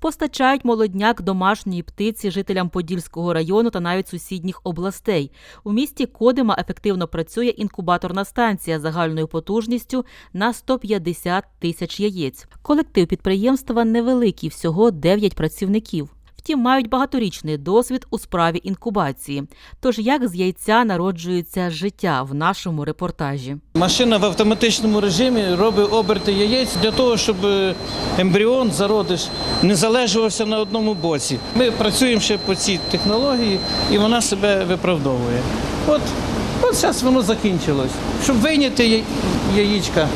Постачають молодняк домашньої птиці жителям Подільського району та навіть сусідніх областей. У місті Кодима ефективно працює інкубаторна станція загальною потужністю на 150 тисяч яєць. Колектив підприємства невеликий, всього 9 працівників. Втім, мають багаторічний досвід у справі інкубації. Тож як з яйця народжується життя в нашому репортажі. Машина в автоматичному режимі робить оберти яєць для того, щоб е, ембріон, зародиш, не залежувався на одному боці. Ми працюємо ще по цій технології, і вона себе виправдовує. От, от зараз воно закінчилось. Щоб вийняти яєчка,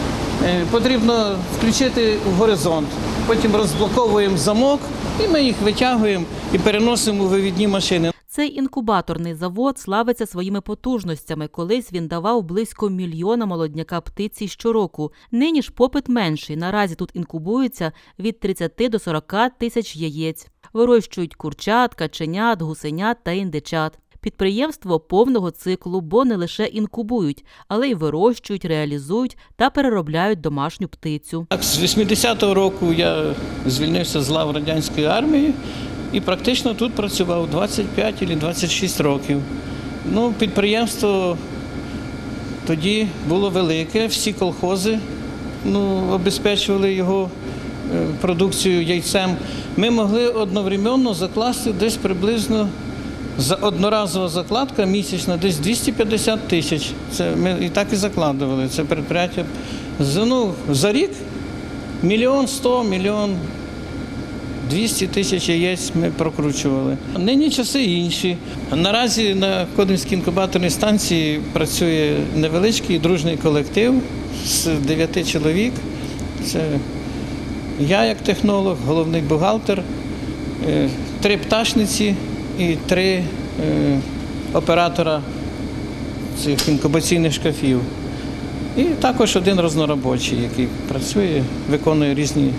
е, потрібно включити горизонт. Потім розблоковуємо замок, і ми їх витягуємо і переносимо у вивідні машини. Цей інкубаторний завод славиться своїми потужностями. Колись він давав близько мільйона молодняка птиці щороку. Нині ж попит менший. Наразі тут інкубуються від 30 до 40 тисяч яєць. Вирощують курчат, каченят, гусенят та індичат. Підприємство повного циклу, бо не лише інкубують, але й вирощують, реалізують та переробляють домашню птицю. Так, з 80-го року я звільнився з лав радянської армії і практично тут працював 25 чи 26 років. Ну, підприємство тоді було велике, всі колхози ну, обезпечували його е, продукцію яйцем. Ми могли одновременно закласти десь приблизно за одноразова закладка місячна десь 250 тисяч. Це ми і так і закладували. Це предприятие. Ну, за рік мільйон сто, мільйон 200 тисяч яєць ми прокручували. Нині часи інші. Наразі на Кодинській інкубаторній станції працює невеличкий дружний колектив з 9 чоловік. Це я як технолог, головний бухгалтер, е, три пташниці і три е, оператора цих інкубаційних шкафів. І також один розноробочий, який працює, виконує різні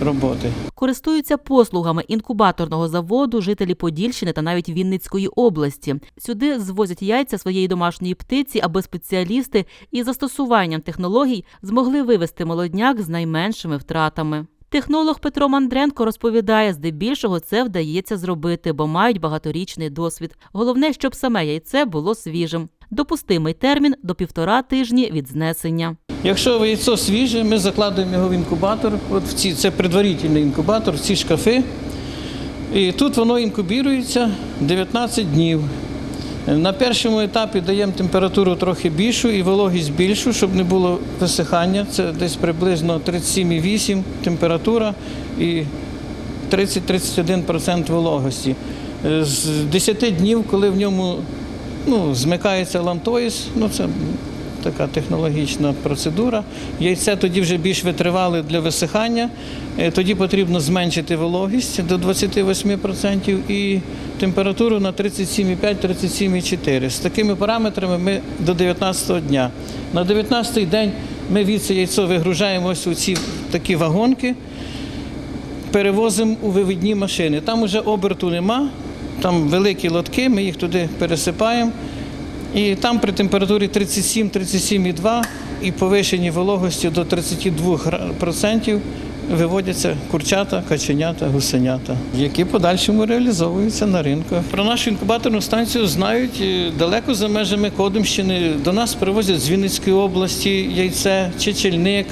роботи. Користуються послугами інкубаторного заводу жителі Подільщини та навіть Вінницької області. Сюди звозять яйця своєї домашньої птиці, аби спеціалісти із застосуванням технологій змогли вивести молодняк з найменшими втратами. Технолог Петро Мандренко розповідає, здебільшого це вдається зробити, бо мають багаторічний досвід. Головне, щоб саме яйце було свіжим. Допустимий термін до півтора тижні від знесення. Якщо яйцо свіже, ми закладуємо його в інкубатор. От в ці, це предварительний інкубатор, ці шкафи. І тут воно інкубірується 19 днів. На першому етапі даємо температуру трохи більшу і вологість більшу, щоб не було висихання. Це десь приблизно 37,8 температура і 30-31% вологості. Е, З 10 днів, коли в ньому ну, змикається лантоїс, ну це така технологічна процедура. Яйце тоді вже більш витривали для висихання. Е, Тоді потрібно зменшити вологість до 28% і температуру на 37,5-37,4. З такими параметрами ми до 19-го дня. На 19-й день ми від це яйцо вигружаємо ось у ці такі вагонки перевозимо у вивідні машини. Там вже оберту нема, там великі лотки, ми їх туди пересипаємо. І там при температурі 37-37,2 і повишеній вологості до 32% виводяться курчата, каченята, гусенята, які подальшому реалізовуються на ринку. Про нашу інкубаторну станцію знають е, далеко за межами Кодимщини. До нас привозять з Вінницької області яйце, Чечельник,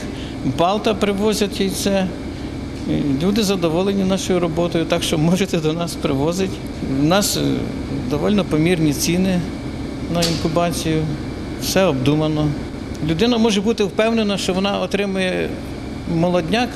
Балта привозять яйце. Люди задоволені нашою роботою, так що можете до нас привозити. У нас е, доволі помірні ціни на інкубацію, все обдумано. Людина може бути впевнена, що вона отримує молодняк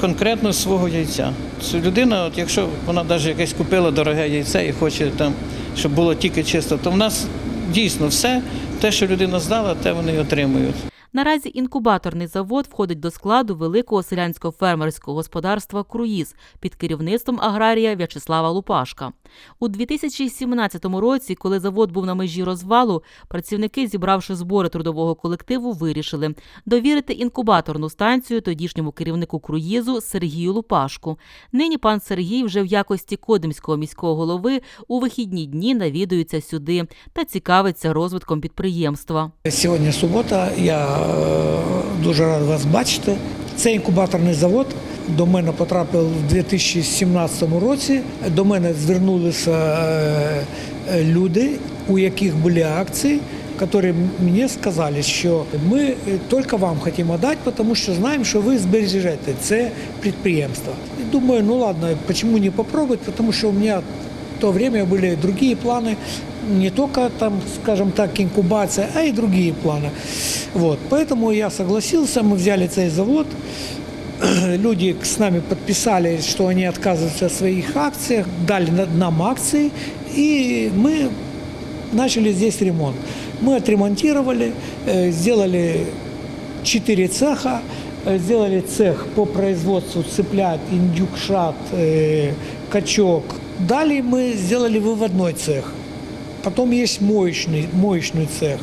конкретно з свого яйця. Людина, от якщо вона навіть якесь купила дороге яйце і хоче там, щоб було тільки чисто, то в нас дійсно все, те, що людина здала, те вони отримують. Наразі інкубаторний завод входить до складу великого селянського фермерського господарства Круїз під керівництвом аграрія В'ячеслава Лупашка. У 2017 році, коли завод був на межі розвалу, працівники, зібравши збори трудового колективу, вирішили довірити інкубаторну станцію тодішньому керівнику круїзу Сергію Лупашку. Нині пан Сергій вже в якості Кодимського міського голови у вихідні дні навідується сюди та цікавиться розвитком підприємства. Сьогодні субота. Я дуже рад вас бачити. Це інкубаторний завод. До мене потрапив у 2017 році. До мене звернулися е, е, люди, у яких були акції, які мені сказали, що ми тільки вам хочемо дати, тому що знаємо, що ви збережете це підприємство. І думаю, ну ладно, чому не попробувати, тому що у мене в то время были другие планы, не только там, скажем так, инкубация, а и другие планы. Вот. Поэтому я согласился, мы взяли цей завод, люди с нами подписали, что они отказываются от своих акциях, дали на- нам акции, и мы начали здесь ремонт. Мы отремонтировали, э, сделали четыре цеха, э, сделали цех по производству цыплят, индюкшат, э, качок. Далее мы сделали выводной цех. Потом есть моечный, моечный цех.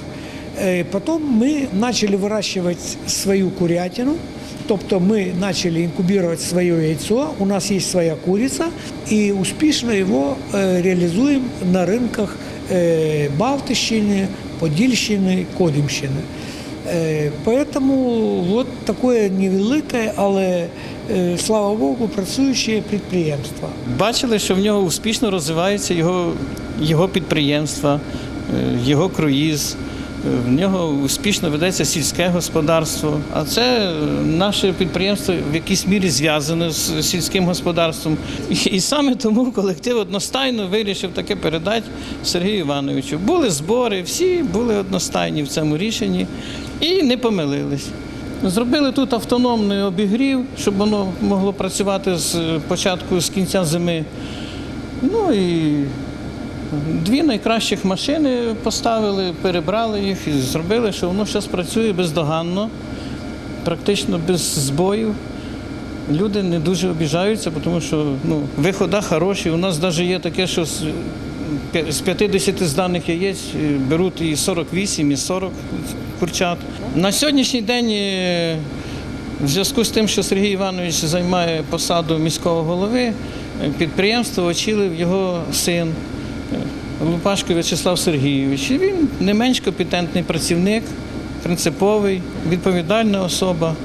Э, Потом мы начали выращивать свою курятину. Тобто ми почали інкубувати своє яйцо, у нас є своя куриця, і успішно його е, реалізуємо на ринках е, Балтищини, Подільщини, Кодимщини. Е, Поэтому вот такое невелике, але е, слава Богу, працююче підприємство. Бачили, що в нього успішно розвивається його, його підприємства, е, його круїз. Е, В нього успішно ведеться сільське господарство. А це е, наше підприємство в якійсь мірі зв'язане з сільським господарством. І саме тому колектив одностайно вирішив таке передати Сергію Івановичу. Були збори, всі були одностайні в цьому рішенні і не помилились. Зробили тут автономний обігрів, щоб воно могло працювати з початку, з кінця зими. Ну і дві найкращих машини поставили, перебрали їх і зробили, що воно зараз працює бездоганно, практично без збоїв. Люди не дуже обіжаються, тому що ну, виходи хороші. У нас навіть є таке, що з п'я- 50 зданих яєць е, беруть і 48, і 40 курчат. На сьогоднішній день, е, в зв'язку з тим, що Сергій Іванович займає посаду міського голови, е, підприємство очолив його син Лупашко В'ячеслав Сергійович. Він не менш компетентний працівник, принциповий, відповідальна особа.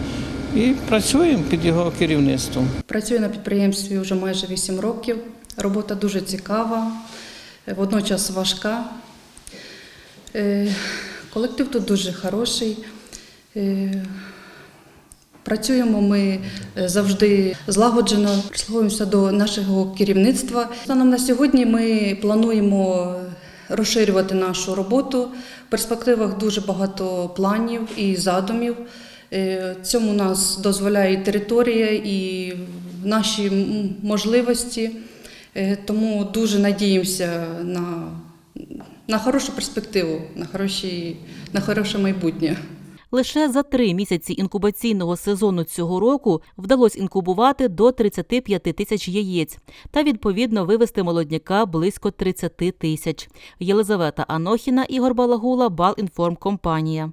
І працюємо під його керівництвом. Працюю на підприємстві вже майже 8 років. Робота дуже цікава, водночас важка. Е, Колектив тут дуже хороший. Е, Працюємо ми е, завжди злагоджено, прислуховуємося до нашого керівництва. Станом на сьогодні ми плануємо розширювати нашу роботу. В перспективах дуже багато планів і задумів. Цьому нас дозволяє і територія, і наші можливості. Е, Тому дуже надіємося на, на хорошу перспективу, на, хороші, на хороше майбутнє. Лише за три місяці інкубаційного сезону цього року вдалося інкубувати до 35 тисяч яєць та відповідно вивести молодняка близько 30 тисяч. Єлизавета Анохіна, Ігор Балагула, Балінформкомпанія.